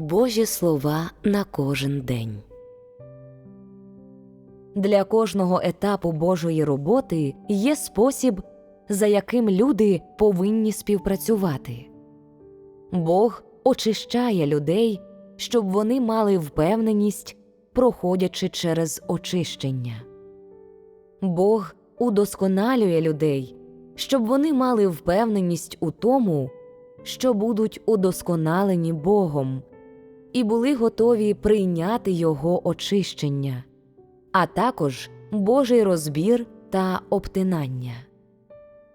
Божі слова на кожен день. Для кожного етапу Божої роботи є спосіб, за яким люди повинні співпрацювати. Бог очищає людей, щоб вони мали впевненість, проходячи через очищення. Бог удосконалює людей, щоб вони мали впевненість у тому, що будуть удосконалені Богом, і були готові прийняти Його очищення, а також Божий розбір та обтинання.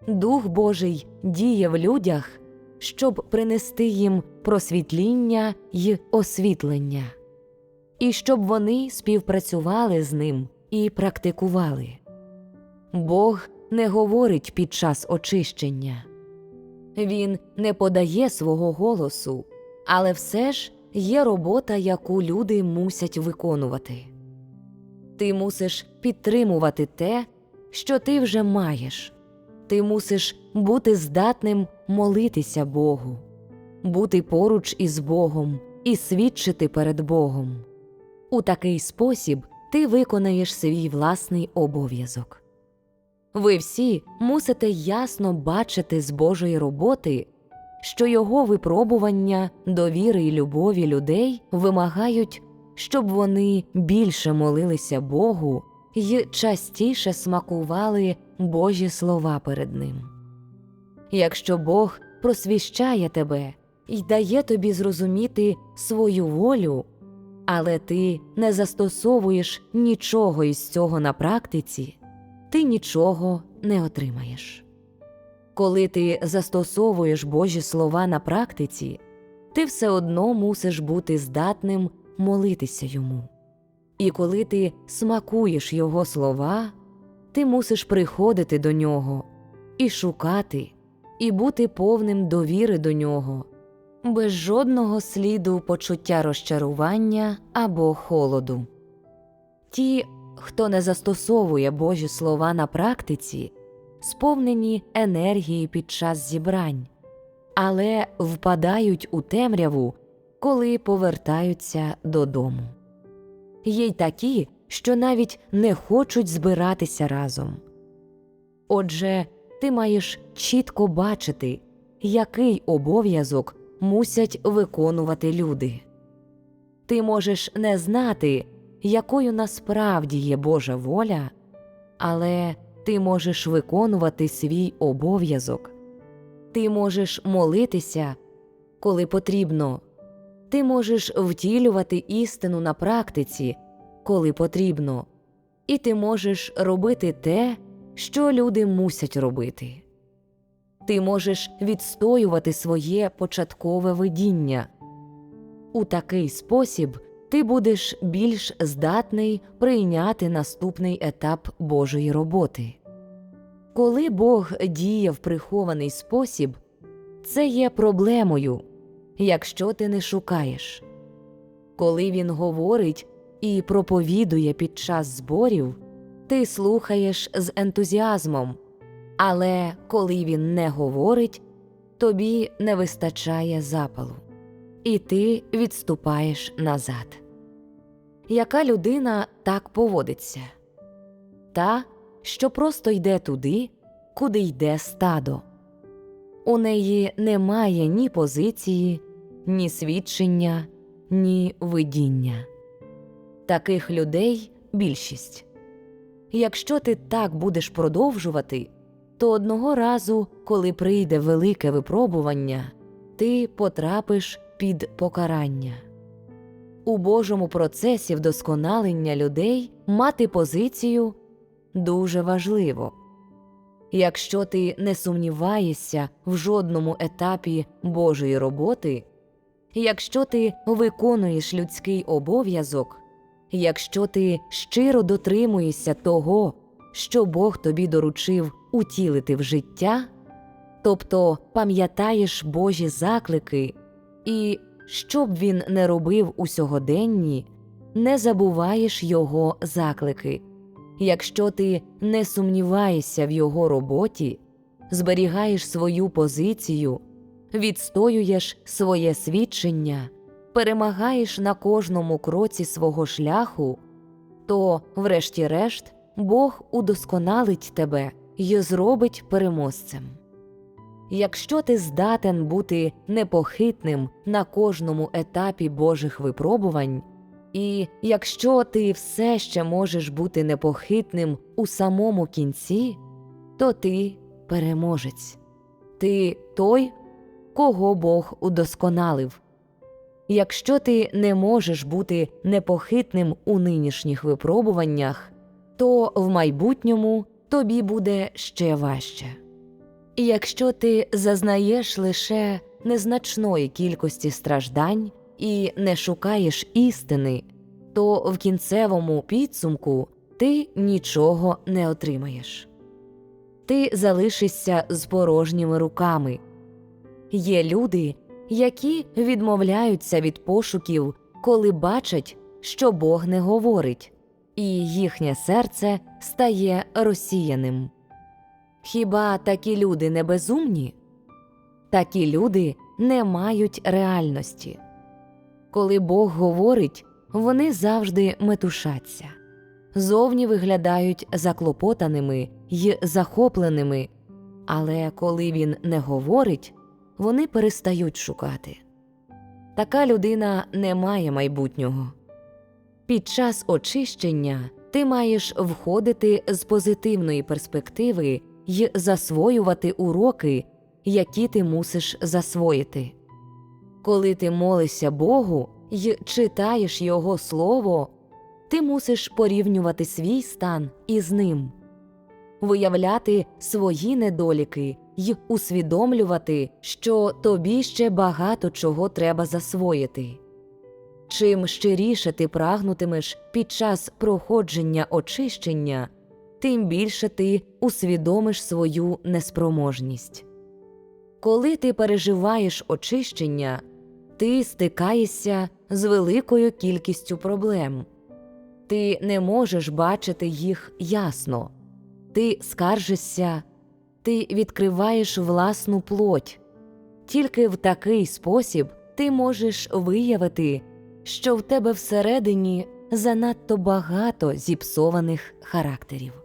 Дух Божий діє в людях, щоб принести їм просвітління й освітлення, і щоб вони співпрацювали з ним і практикували. Бог не говорить під час очищення, Він не подає свого голосу, але все ж є робота, яку люди мусять виконувати. Ти мусиш підтримувати те, що ти вже маєш. Ти мусиш бути здатним молитися Богу, бути поруч із Богом і свідчити перед Богом. У такий спосіб ти виконаєш свій власний обов'язок. Ви всі мусите ясно бачити з Божої роботи, що його випробування довіри й любові людей вимагають, щоб вони більше молилися Богу й частіше смакували Божі слова перед Ним. Якщо Бог просвіщає тебе і дає тобі зрозуміти свою волю, але ти не застосовуєш нічого із цього на практиці, ти нічого не отримаєш. Коли ти застосовуєш Божі слова на практиці, ти все одно мусиш бути здатним молитися йому. І коли ти смакуєш Його слова, ти мусиш приходити до нього і шукати, і бути повним довіри до нього, без жодного сліду почуття розчарування або холоду. Ті, хто не застосовує Божі слова на практиці, сповнені енергії під час зібрань, але впадають у темряву, коли повертаються додому. Є й такі, що навіть не хочуть збиратися разом. Отже, ти маєш чітко бачити, який обов'язок мусять виконувати люди. Ти можеш не знати, якою насправді є Божа воля, але ти можеш виконувати свій обов'язок, ти можеш молитися, коли потрібно, ти можеш втілювати істину на практиці, коли потрібно, і ти можеш робити те, що люди мусять робити. Ти можеш відстоювати своє початкове видіння. У такий спосіб ти будеш більш здатний прийняти наступний етап Божої роботи. Коли Бог діє в прихований спосіб, це є проблемою, якщо ти не шукаєш. Коли він говорить і проповідує під час зборів, ти слухаєш з ентузіазмом, але коли він не говорить, тобі не вистачає запалу, і ти відступаєш назад. Яка людина так поводиться? Та, що просто йде туди, куди йде стадо. У неї немає ні позиції, ні свідчення, ні видіння. Таких людей більшість. Якщо ти так будеш продовжувати, то одного разу, коли прийде велике випробування, ти потрапиш під покарання. У Божому процесі вдосконалення людей мати позицію дуже важливо. Якщо ти не сумніваєшся в жодному етапі Божої роботи, якщо ти виконуєш людський обов'язок, якщо ти щиро дотримуєшся того, що Бог тобі доручив утілити в життя, тобто пам'ятаєш Божі заклики, і що б він не робив у сьогоденні, не забуваєш його заклики. Якщо ти не сумніваєшся в його роботі, зберігаєш свою позицію, відстоюєш своє свідчення, перемагаєш на кожному кроці свого шляху, то, врешті-решт, Бог удосконалить тебе і зробить переможцем. Якщо ти здатен бути непохитним на кожному етапі Божих випробувань, і якщо ти все ще можеш бути непохитним у самому кінці, то ти переможець. Ти той, кого Бог удосконалив. Якщо ти не можеш бути непохитним у нинішніх випробуваннях, то в майбутньому тобі буде ще важче. І якщо ти зазнаєш лише незначної кількості страждань і не шукаєш істини, то в кінцевому підсумку ти нічого не отримаєш. Ти залишишся з порожніми руками. Є люди, які відмовляються від пошуків, коли бачать, що Бог не говорить, і їхнє серце стає розсіяним. Хіба такі люди не безумні? Такі люди не мають реальності. Коли Бог говорить, вони завжди метушаться, зовні виглядають заклопотаними й захопленими, але коли він не говорить, вони перестають шукати. Така людина не має майбутнього. Під час очищення ти маєш входити з позитивної перспективи й засвоювати уроки, які ти мусиш засвоїти. Коли ти молишся Богу й читаєш Його Слово, ти мусиш порівнювати свій стан із ним, виявляти свої недоліки й усвідомлювати, що тобі ще багато чого треба засвоїти. Чим щиріше ти прагнутимеш під час проходження очищення, тим більше ти усвідомиш свою неспроможність. Коли ти переживаєш очищення, ти стикаєшся з великою кількістю проблем. Ти не можеш бачити їх ясно, ти скаржишся, ти відкриваєш власну плоть. Тільки в такий спосіб ти можеш виявити, що в тебе всередині занадто багато зіпсованих характерів.